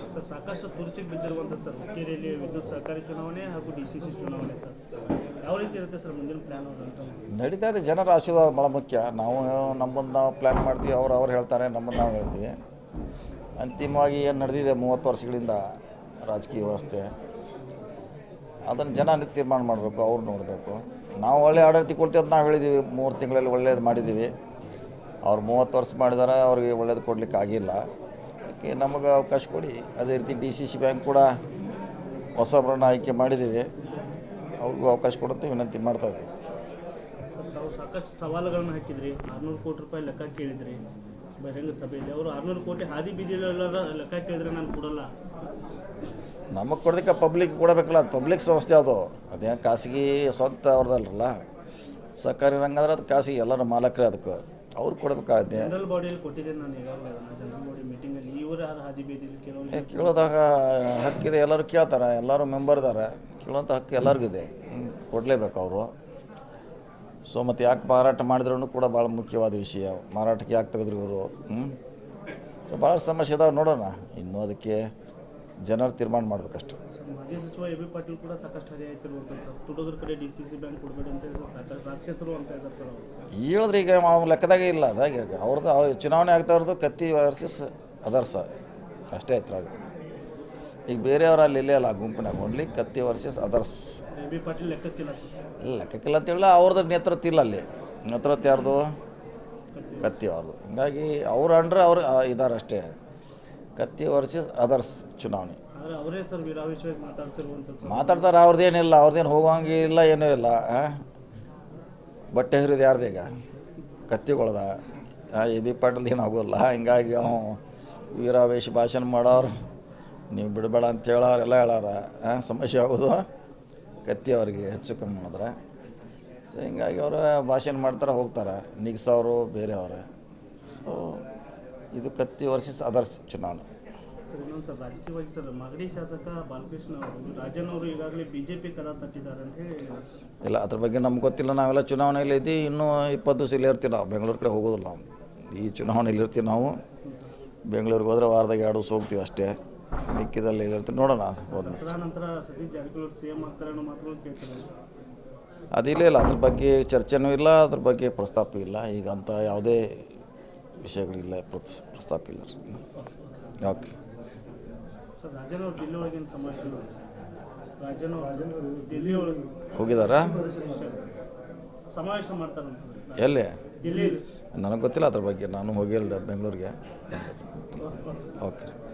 Sir. ಸಾಕಷ್ಟು ತುರ್ಸಿ sir ಹುಕ್ಕೇರಿಯಲ್ಲಿ ವಿದ್ಯುತ್ ಸಹಕಾರಿ ಚುನಾವಣೆ ಹಾಗೂ ಡಿ ಸಿ ಸಿ ಚುನಾವಣೆ ಸರ್. ಯಾವ ರೀತಿ ಇರುತ್ತೆ ಸರ್ ಮುಂದಿನ ಪ್ಲ್ಯಾನ್ ಅವರು ಅಂತ? ನಡೀತಾ ಇದೆ ಜನರ ಆಶೀರ್ವಾದ ಭಾಳ ಮುಖ್ಯ. ನಾವು ನಮ್ಮನ್ನು ನಾವು ಪ್ಲ್ಯಾನ್ ಮಾಡ್ತೀವಿ ಅವ್ರು ಅವ್ರು ಹೇಳ್ತಾರೆ ನಮ್ಮನ್ನು ನಾವು ಹೇಳ್ತೀವಿ. ಅಂತಿಮವಾಗಿ ಏನು ನಡೆದಿದೆ ಮೂವತ್ತು ವರ್ಷಗಳಿಂದ ರಾಜಕೀಯ ವ್ಯವಸ್ಥೆ? ಅದನ್ನು ಜನ ತೀರ್ಮಾನ ಮಾಡಬೇಕು ಅವ್ರು ನೋಡಬೇಕು. ನಾವು ಒಳ್ಳೆ ಆಡಳಿತ ಕೊಡ್ತೀವಿ ಅಂತ ನಾವು ಹೇಳಿದ್ದೀವಿ ಮೂರು ತಿಂಗಳಲ್ಲಿ ಒಳ್ಳೇದು ಮಾಡಿದ್ದೀವಿ ಅವ್ರು ಮೂವತ್ತು ವರ್ಷ ಮಾಡಿದಾರೆ ಅವ್ರಿಗೆ ಒಳ್ಳೇದು ಕೊಡ್ಲಿಕ್ಕೆ ಆಗಿಲ್ಲ. ಅದಕ್ಕೆ ನಮಗೆ ಅವಕಾಶ ಕೊಡಿ. ಅದೇ ರೀತಿ ಡಿ ಸಿ ಸಿ ಬ್ಯಾಂಕ್ ಕೂಡ ಹೊಸಬ್ರನ್ನ ಆಯ್ಕೆ ಮಾಡಿದ್ದೀವಿ ಅವ್ರಿಗೂ ಅವಕಾಶ ಕೊಡುತ್ತೆ ವಿನಂತಿ ಮಾಡ್ತಾ ಇದ್ದೀವಿ ಸಾಕಷ್ಟು ಸವಾಲುಗಳನ್ನು ಹಾಕಿದ್ರಿ. ಆರುನೂರು ಕೋಟಿ ರೂಪಾಯಿ ಲೆಕ್ಕ ಕೇಳಿದ್ರಿ. ಬಹಿರಂಗ ಸಭೆಯಲ್ಲಿ ಅವರು ಆರುನೂರು ಕೋಟಿ ಹಾದಿ ಬೀದಿಲೆಲ್ಲ ಲೆಕ್ಕ ಕೇಳಿದ್ರೆ ನಾನು ಕೊಡಲ್ಲ. ನಮಗೆ ಕೊಡೋದಕ್ಕೆ ಪಬ್ಲಿಕ್ ಕೊಡಬೇಕಲ್ಲ ಅದು ಪಬ್ಲಿಕ್ ಸಂಸ್ಥೆ ಅದು. ಅದೇನು ಖಾಸಗಿ ಸ್ವಂತ ಅವ್ರದಲ್ರಲ್ಲ ಸರ್ಕಾರಿ ರಂಗ ಅಂದ್ರೆ ಅದು ಖಾಸಗಿ ಎಲ್ಲರ ಮಾಲಕರೇ ಅದಕ್ಕೆ. ಅವ್ರು ಕೊಡಬೇಕಾಗತ್ತೆ. ಜನರಲ್ ಬಾಡಿಯಲ್ಲಿ ಕೊಟ್ಟಿದ್ದೇನೆ ನಾನು ಈಗಾಗಲೇ. ಜನರಲ್ ಬಾಡಿ ಮೀಟಿಂಗಲ್ಲಿ ಕೇಳೋದಾಗ ಹಕ್ಕಿದೆ ಎಲ್ಲರೂ ಕೇಳ್ತಾರೆ ಎಲ್ಲರೂ ಮೆಂಬರ್ ಇದ್ದಾರೆ ಕೇಳೋಂಥ ಹಕ್ಕು ಎಲ್ಲರಿಗಿದೆ. ಕೊಡಲೇಬೇಕು ಅವರು. ಸೊ ಮತ್ತು ಯಾಕೆ ಮಾರಾಟ ಮಾಡಿದ್ರೂ ಕೂಡ ಭಾಳ ಮುಖ್ಯವಾದ ವಿಷಯ. ಮಾರಾಟಕ್ಕೆ ಯಾಕೆ ತೆಗೆದ್ರು ಇವರು? ಹ್ಞೂ ಸೊ ಭಾಳ ಸಮಸ್ಯೆ ಇದಾವೆ ನೋಡೋಣ. ಇನ್ನೂ ಅದಕ್ಕೆ ಜನರು ತೀರ್ಮಾನ ಮಾಡ್ಬೇಕಷ್ಟು. ಸರ್, ಮಾಜಿ ಸಚಿವ ಎ ಬಿ ಪಾಟೀಲ್ ಕೂಡ ಸಾಕಷ್ಟು ಹರಿ ಆಯ್ತಿರುವಂಥದ್ದು ಸರ್. ತುಡುಗರ ಕಡೆ ಡಿ ಸಿ ಸಿ ಬ್ಯಾಂಕ್ ಕೊಡಬೇಡಿ ಅಂತ ಹೇಳಿ ರಾಕ್ಷಸರು ಅಂತ ಇದ್ದಾರೆ ಸರ್ ಹೇಳಿದ್ರೆ ಈಗ ಅವ್ನ ಲೆಕ್ಕದಾಗೆ ಇಲ್ಲ. ಅದಾಗ ಅವ್ರದ್ದು ಅವ್ರ ಚುನಾವಣೆ ಆಗ್ತಾ ಇರೋದು ಕತ್ತಿ ವರ್ಸಸ್ ಅದರ್ಸ, ಅಷ್ಟೇ ಐತ್ರಾಗ ಈಗ ಬೇರೆಯವ್ರು ಅಲ್ಲಿ ಇಲ್ಲೇ ಅಲ್ಲ, ಗುಂಪಿನಾಗ only Katti versus others. Sir ಇಲ್ಲ, ಲೆಕ್ಕಕ್ಕಿಲ್ಲ ಅಂತೇಳಿ ಅವ್ರದ್ದು ನೇತೃತ್ವ ಇಲ್ಲ ಅಲ್ಲಿ. ನೇತೃತ್ವ ಯಾರ್ದು? ಕತ್ತಿ ಅವ್ರದ್ದು. ಹಿಂಗಾಗಿ ಅವ್ರು ಅಂಡ್ರೆ ಅವ್ರು ಇದಾರೆ ಅಷ್ಟೇ. ಕತ್ತಿ ವರ್ಸಸ್ ಅದರ್ಸ್ ಚುನಾವಣೆ. ಸರ್ ಸರ್ ಮಾತಾಡ್ತಾರೆ, ಅವ್ರದ್ದೇನಿಲ್ಲ, ಅವ್ರದ್ದೇನು ಹೋಗೋಂಗೆ ಇಲ್ಲ, ಏನೂ ಇಲ್ಲ? ಬಟ್ಟೆ ಹಿರಿದು ಯಾರ್ದೀಗ ಕತ್ತಿಗೊಳ್ದ? ಎ ಬಿ ಪಾಟೀಲ್ ಏನು ಆಗೋಲ್ಲ, ಹಿಂಗಾಗಿ ಅವ ವೀರಾವೇಶ ಭಾಷಣ ಮಾಡೋರು. ನೀವು ಬಿಡಬೇಡ ಅಂತ ಹೇಳೋರು ಎಲ್ಲ ಹೇಳಾರ. ಸಮಸ್ಯೆ ಆಗೋದು. ಕತ್ತಿ ಅವ್ರಿಗೆ ಹೆಚ್ಚು ಕಮ್ಮಿ ಮಾಡಿದ್ರೆ. ಸೊ ಹಿಂಗಾಗಿ ಅವರು ಭಾಷಣ ಮಾಡ್ತಾರೆ ಹೋಗ್ತಾರೆ. ನಿಗ್ಸೋರು ಬೇರೆಯವ್ರೆ. ಸೊ ಇದು ಕತ್ತಿ ವರ್ಷ ಅದರ್ಸ್ ಚುನಾವಣೆ. ಸರ್ ಇನ್ನೊಂದು ಸರ್ ರಾಜಕೀಯವಾಗಿ ಸರ್ ಮಾಗಡಿ ಶಾಸಕ ಬಾಲಕೃಷ್ಣ ಅವರು ರಾಜನ್ ಅವರು ಈಗಾಗಲೇ ಬಿ ಕದ ತಟ್ಟಿದ್ದಾರೆ ಅಂತ ಹೇಳಿ ಇಲ್ಲ ಅದ್ರ ಬಗ್ಗೆ ನಮ್ಗೆ ಗೊತ್ತಿಲ್ಲ. ನಾವೆಲ್ಲ ಚುನಾವಣೆಯಲ್ಲಿ ಇದ್ದೀವಿ. ಇನ್ನೂ ಇಪ್ಪತ್ತು ದಿವಸ ಇಲ್ಲೇ ಇರ್ತೀವಿ ನಾವು. ಬೆಂಗಳೂರು ಕಡೆ ಹೋಗೋದಿಲ್ಲ. ನಾವು ಈ ಚುನಾವಣೆಯಲ್ಲಿ ಇರ್ತೀವಿ ನಾವು. ಬೆಂಗಳೂರಿಗೆ ಹೋದ್ರೆ ವಾರದಾಗ ಎರಡು ದಿವಸ ಹೋಗ್ತೀವಿ ಅಷ್ಟೇ. ಮಿಕ್ಕಿದಲ್ಲಿ ಇಲ್ಲಿರ್ತೀವಿ ನೋಡೋಣ ಹೋದ್ಮೇಲೆ. ಅದಿಲ್ಲ ಇಲ್ಲ ಅದ್ರ ಬಗ್ಗೆ ಚರ್ಚೆನೂ ಇಲ್ಲ ಅದ್ರ ಬಗ್ಗೆ ಪ್ರಸ್ತಾಪ ಇಲ್ಲ. ಈಗ ಅಂತ ಯಾವುದೇ ವಿಷಯಗಳಿಲ್ಲ ಪ್ರಸ್- ಪ್ರಸ್ತಾಪ ಇಲ್ಲ. ಓಕೆ. ಹೋಗಿದಾರ ಎಲ್ಲಿ? ನನಗೆ ಗೊತ್ತಿಲ್ಲ ಅದ್ರ ಬಗ್ಗೆ. ನಾನು ಹೋಗಿಲ್ಲ ಬೆಂಗಳೂರಿಗೆ. ಓಕೆ